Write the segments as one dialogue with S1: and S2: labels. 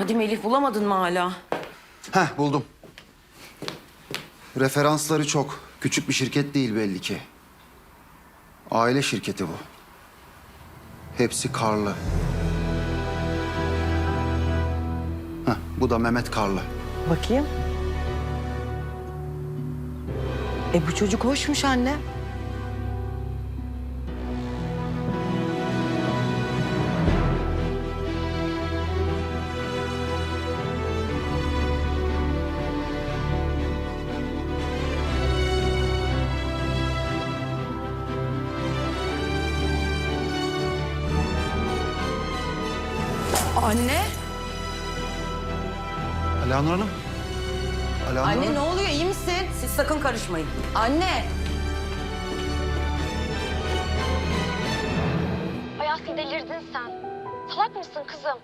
S1: Hadi Melih bulamadın mı hala?
S2: Heh buldum. Referansları çok. Küçük bir şirket değil belli ki. Aile şirketi bu. Hepsi Karlı. Heh, bu da Mehmet Karlı.
S1: Bakayım. E bu çocuk hoşmuş anne. Anne.
S2: Alanur Hanım. Alanur
S1: Anne
S2: Hanım.
S1: ne oluyor iyi misin? Siz sakın karışmayın. Anne.
S3: Ay Aslı delirdin sen. Salak mısın kızım?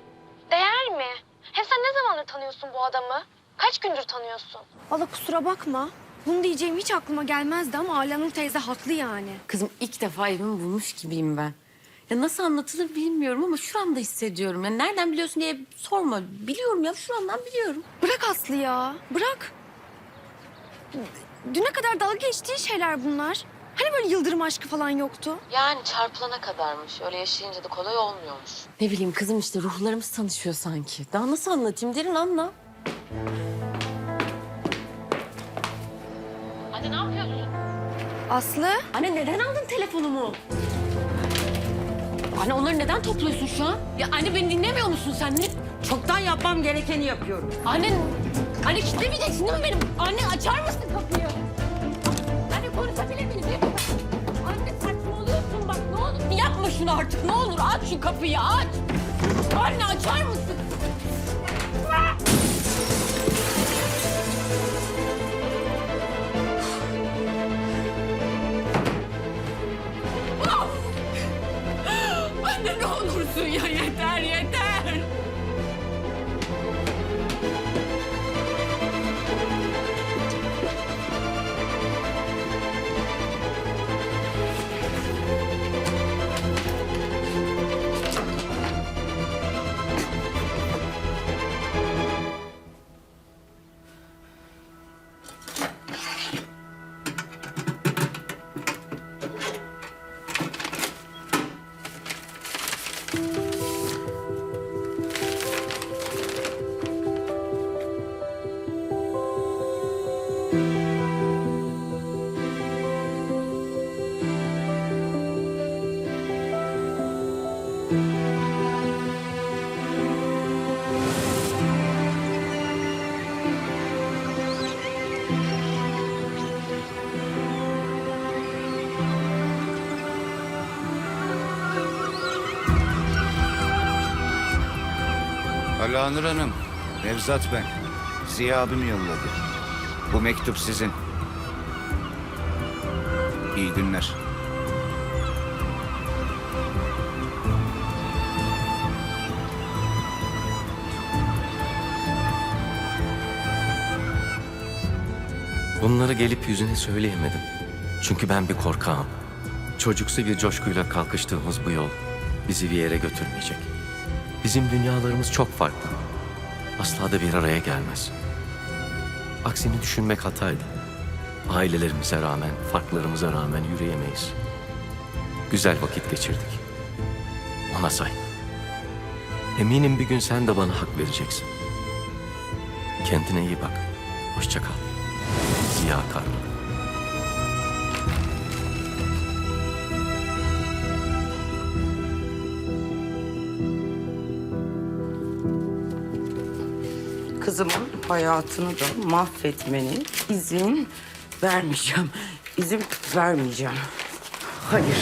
S3: Değer mi? Hem sen ne zamandır tanıyorsun bu adamı? Kaç gündür tanıyorsun?
S4: Valla kusura bakma. Bunu diyeceğim hiç aklıma gelmezdi ama Alanur teyze haklı yani.
S1: Kızım ilk defa evimi bulmuş gibiyim ben. Ya nasıl anlatılır bilmiyorum ama şuramda hissediyorum. Ya nereden biliyorsun diye sorma. Biliyorum ya şuramdan biliyorum.
S4: Bırak Aslı ya, bırak. Düne kadar dalga geçtiğin şeyler bunlar. Hani böyle yıldırım aşkı falan yoktu?
S5: Yani çarpılana kadarmış. Öyle yaşayınca da kolay olmuyormuş.
S1: Ne bileyim kızım işte ruhlarımız tanışıyor sanki. Daha nasıl anlatayım derin anla.
S5: Hadi ne yapıyorsun?
S4: Aslı,
S1: Anne neden aldın telefonumu? Anne onları neden topluyorsun şu an? Ya anne beni dinlemiyor musun sen? Ne? Çoktan yapmam gerekeni yapıyorum. Anne, anne kitlemeyeceksin değil mi benim? Anne açar mısın kapıyı? Anne konuşabilir miyim? değil mi? Anne saçmalıyorsun bak ne olur. Yapma şunu artık ne olur aç şu kapıyı aç. Anne açar mısın?
S6: Alanur Hanım, Nevzat ben. Ziya abim yolladı. Bu mektup sizin. İyi günler.
S7: Bunları gelip yüzüne söyleyemedim. Çünkü ben bir korkağım. Çocuksu bir coşkuyla kalkıştığımız bu yol bizi bir yere götürmeyecek. Bizim dünyalarımız çok farklı. Asla da bir araya gelmez. Aksini düşünmek hataydı. Ailelerimize rağmen, farklarımıza rağmen yürüyemeyiz. Güzel vakit geçirdik. Ona say. Eminim bir gün sen de bana hak vereceksin. Kendine iyi bak. Hoşça kal. Ziya Karlı.
S1: Kızımın hayatını da mahvetmene izin vermeyeceğim. İzin vermeyeceğim. Hayır.